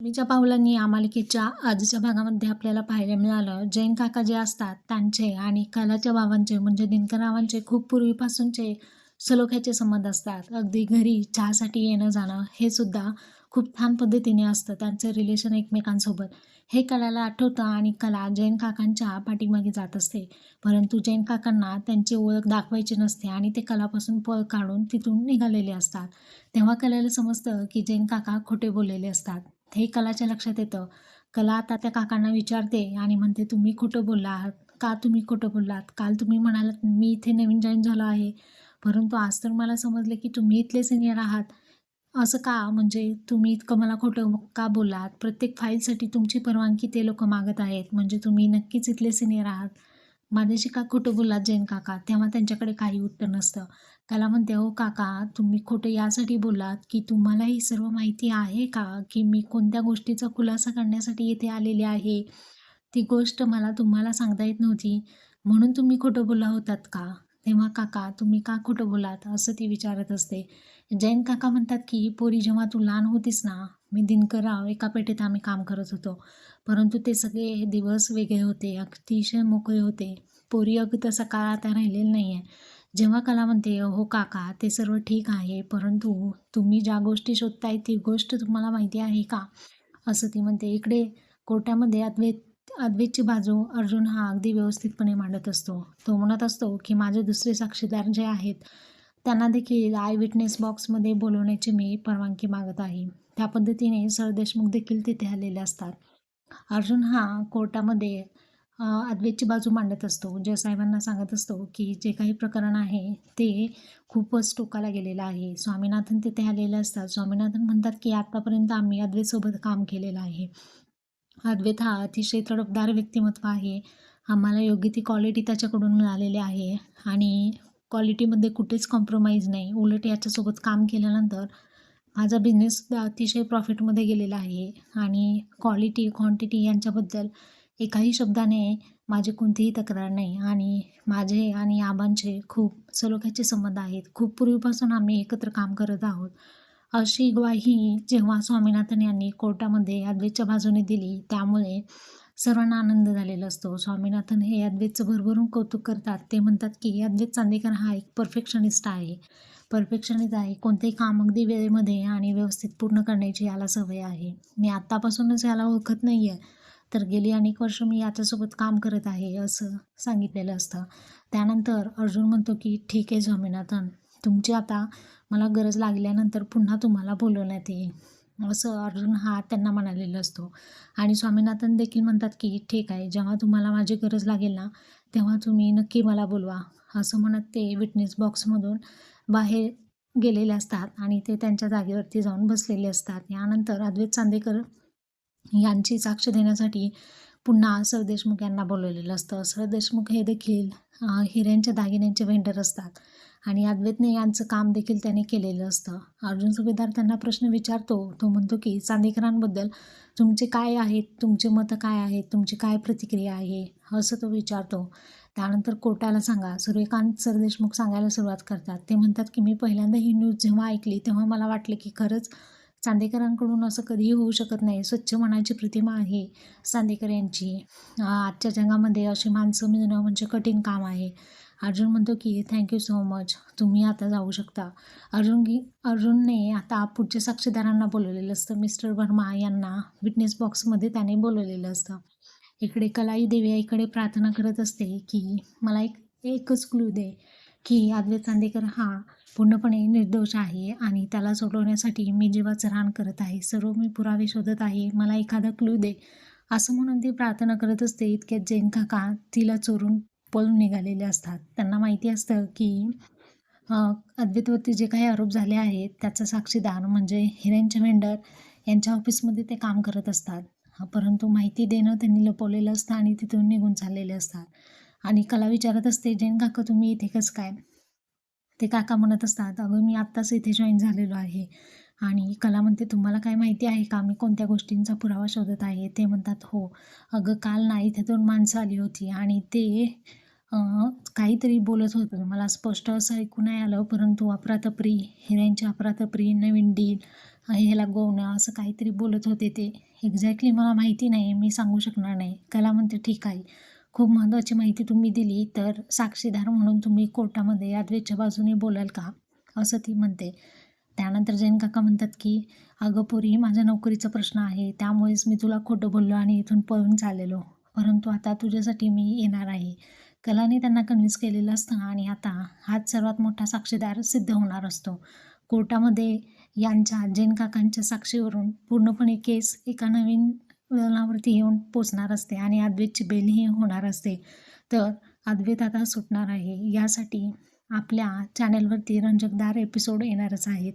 मीच्या पावलांनी या मालिकेच्या आजच्या भागामध्ये आपल्याला पाहायला मिळालं जैन काका जे असतात त्यांचे आणि कलाच्या बाबांचे म्हणजे दिनकररावांचे खूप पूर्वीपासूनचे सलोख्याचे संबंध असतात. अगदी घरी चहासाठी येणं जाणं हे सुद्धा खूप छान पद्धतीने असतं त्यांचं रिलेशन एकमेकांसोबत. हे कलाला आठवतं आणि कला जैन काकांच्या पाठीमागे जात असते. परंतु जैन काकांना त्यांची ओळख दाखवायची नसते आणि ते कलापासून पळ काढून तिथून निघालेले असतात. तेव्हा कलाला समजतं की जैन काका खोटे बोललेले असतात. हे कलाच्या लक्षात येतं. कला आता त्या काकांना विचारते आणि म्हणते तुम्ही खोटं बोलला आहात का तुम्ही खोटं बोललात? काल तुम्ही म्हणालात मी इथे नवीन जॉईन झालो आहे. परंतु आज तर मला समजलं की तुम्ही इथले सिनियर आहात. असं का? म्हणजे तुम्ही इतकं मला खोटं का बोललात? प्रत्येक फाईलसाठी तुमची परवानगी ते लोक मागत आहेत. म्हणजे तुम्ही नक्कीच इथले सिनियर आहात. माझ्याशी का खोटं बोललात जैन काका? तेव्हा त्यांच्याकडे काही उत्तर नसतं. त्याला म्हणते हो काका तुम्ही खोटं यासाठी बोललात की तुम्हाला ही सर्व माहिती आहे का की मी कोणत्या गोष्टीचा खुलासा करण्यासाठी येथे आलेले आहे? ती गोष्ट मला तुम्हाला सांगता येत नव्हती. म्हणून तुम्ही खोटं बोलला होतात का? तेव्हा काका तुम्ही का खोटं बोलात असं ती विचारत असते. जैन काका म्हणतात की पोरी जेव्हा तू लहान होतीस ना मी दिनकरराव एका पेठेत आम्ही काम करत होतो. परंतु ते सगळे दिवस वेगळे होते अतिशय मोकळे होते. पोरी अग तसा काळ आता राहिलेला नाही आहे जेव्हा कला म्हणते हो काका ते सर्व ठीक आहे परंतु तुम्ही ज्या गोष्टी शोधताय ती गोष्ट तुम्हाला माहिती आहे का? असं ती म्हणते. इकडे कोर्टामध्ये अद्वैत अद्वैतची बाजू अर्जुन हा अगदी व्यवस्थितपणे मांडत असतो. तो म्हणत असतो की माझे दुसरे साक्षीदार जे आहेत त्यांना देखील आय विटनेस बॉक्समध्ये बोलवण्याची मी परवानगी मागत आहे. त्या पद्धतीने सरदेशमुख देखील तिथे आलेले असतात. अर्जुन हा कोर्टामध्ये अद्वैतची बाजू मांडत असतो. जे साहेबांना सांगत असतो की जे काही प्रकरण आहे ते खूपच टोकाला गेलेलं आहे. स्वामीनाथन तिथे आलेले असतात. स्वामीनाथन म्हणतात की आत्तापर्यंत आम्ही अद्वैतसोबत काम केलेलं आहे. अद्वैत हा अतिशय तडफदार व्यक्तिमत्व आहे. आम्हाला योग्य ती क्वालिटी त्याच्याकडून मिळालेली आहे. आणि क्वालिटीमध्ये कुठेच कॉम्प्रोमाइज नाही. उलट याच्यासोबत काम केल्यानंतर माझा बिझनेससुद्धा अतिशय प्रॉफिटमध्ये गेलेला आहे. आणि क्वालिटी क्वांटिटी यांच्याबद्दल एकाही शब्दाने माझी कोणतीही तक्रार नाही. आणि माझे आणि आबांचे खूप सलोख्याचे संबंध आहेत. खूप पूर्वीपासून आम्ही एकत्र काम करत आहोत. अशी ग्वाही जेव्हा स्वामीनाथन यांनी कोर्टामध्ये अद्वैतच्या बाजूने दिली त्यामुळे सर्वांना आनंद झालेला असतो. स्वामीनाथन हे अद्वैतचं भरभरून कौतुक करतात. ते म्हणतात की अद्वैत चांदेकर हा एक परफेक्शनिस्ट आहे. परफेक्शनिस्ट आहे. कोणतेही काम अगदी वेळेमध्ये आणि व्यवस्थित पूर्ण करण्याची याला सवय आहे. मी आत्तापासूनच याला ओळखत नाही आहे तर गेली अनेक वर्ष मी याच्यासोबत काम करत आहे असं सांगितलेलं असतं. त्यानंतर अर्जुन म्हणतो की ठीक आहे स्वामीनाथन. तुमची आता मला गरज लागल्यानंतर पुन्हा तुम्हाला बोलवण्यात येईल. असं अर्जुन हा त्यांना म्हणालेला असतो. आणि स्वामीनाथन देखील म्हणतात की ठीक आहे जेव्हा तुम्हाला माझी गरज लागेल ना तेव्हा तुम्ही नक्की मला बोलवा. असं म्हणत ते विटनेस बॉक्समधून बाहेर गेलेले असतात आणि ते त्यांच्या जागेवरती जाऊन बसलेले असतात. यानंतर अद्वैत चांदेकर यांची साक्ष देण्यासाठी पुन्हा सरदेशमुख यांना बोलवलेलं असतं. सरदेशमुख हे देखील हिऱ्यांच्या दागिन्यांचे वेंडर असतात. आणि अद्वैतने यांचं काम देखील त्याने केलेलं असतं. अर्जुन सुभेदार त्यांना प्रश्न विचारतो तो म्हणतो की चांदेकरांबद्दल तुमचे काय आहेत? तुमचे मतं काय आहेत? तुमची काय प्रतिक्रिया आहे? असं तो विचारतो. त्यानंतर कोर्टाला सांगा. सूर्यकांत सरदेशमुख सांगायला सुरुवात करतात. ते म्हणतात की मी पहिल्यांदा ही न्यूज जेव्हा ऐकली तेव्हा मला वाटलं की खरंच चांदेकरांकडून असं कधीही होऊ शकत नाही. स्वच्छ मनाची प्रतिमा आहे चांदेकर यांची. आजच्या जगामध्ये अशी माणसं मिळणं म्हणजे कठीण काम आहे. अर्जुन म्हणतो की थँक्यू सो मच तुम्ही आता जाऊ शकता. अर्जुन की अर्जुनने आता पुढच्या साक्षीदारांना बोलवलेलं असतं. मिस्टर वर्मा यांना विटनेस बॉक्समध्ये त्याने बोलवलेलं असतं. इकडे कलाई देवी आईकडे प्रार्थना करत असते की मला एक एकच क्लू दे. की अद्वैत चांदेकर हा पूर्णपणे निर्दोष आहे आणि त्याला सोडवण्यासाठी मी जेव्हा चरहाण करत आहे सर्व मी पुरावे शोधत आहे मला एखादा क्लू दे. असं म्हणून ती प्रार्थना करत असते इतक्यात जैन काका तिला चोरून पळून निघालेले असतात. त्यांना माहिती असतं की अद्वैतवरती जे काही आरोप झाले आहेत त्याचा साक्षीदार म्हणजे हिरेंच्या वेंडर यांच्या ऑफिसमध्ये ते काम करत असतात. परंतु माहिती देणं त्यांनी लपवलेलं असतं आणि तिथून निघून चाललेले असतात. आणि कला विचारत असते जैन काका तुम्ही इथे कसं काय? ते काका म्हणत असतात अगं मी आत्ताच इथे जॉईन झालेलो आहे. आणि कला म्हणते तुम्हाला काय माहिती आहे का? मी कोणत्या गोष्टींचा पुरावा शोधत आहे? ते म्हणतात हो. अगं काल ना इथे दोन माणसं आली होती आणि ते काहीतरी बोलत होतं. मला स्पष्ट असं ऐकू नाही आलं परंतु अपरातपरी हिऱ्यांची अपरातपरी नवीन डील ह्याला गोवणं असं काहीतरी बोलत होते ते. एक्झॅक्टली मला माहिती नाही मी सांगू शकणार नाही. कला म्हणते ठीक आहे. खूप महत्त्वाची माहिती तुम्ही दिली तर साक्षीदार म्हणून तुम्ही कोर्टामध्ये अद्वैतच्या बाजूने बोलाल का? असं ती म्हणते. त्यानंतर जैन काका म्हणतात की अगं पोरी माझ्या नोकरीचा प्रश्न आहे त्यामुळेच मी तुला खोटं बोललो आणि इथून पळून चाललेलो. परंतु आता तुझ्यासाठी मी येणार आहे. कलाने त्यांना कन्व्हिन्स केलेलं असतं आणि आता हाच सर्वात मोठा साक्षीदार सिद्ध होणार असतो. कोर्टामध्ये यांच्या जैन काकांच्या साक्षीवरून पूर्णपणे केस एका नवीन वळणावरती येऊन पोचणार असते आणि अद्वैतची बेलही होणार असते. तर अद्वैत आता सुटणार आहे. यासाठी आपल्या चॅनेलवरती रंजकदार एपिसोड येणारच आहेत.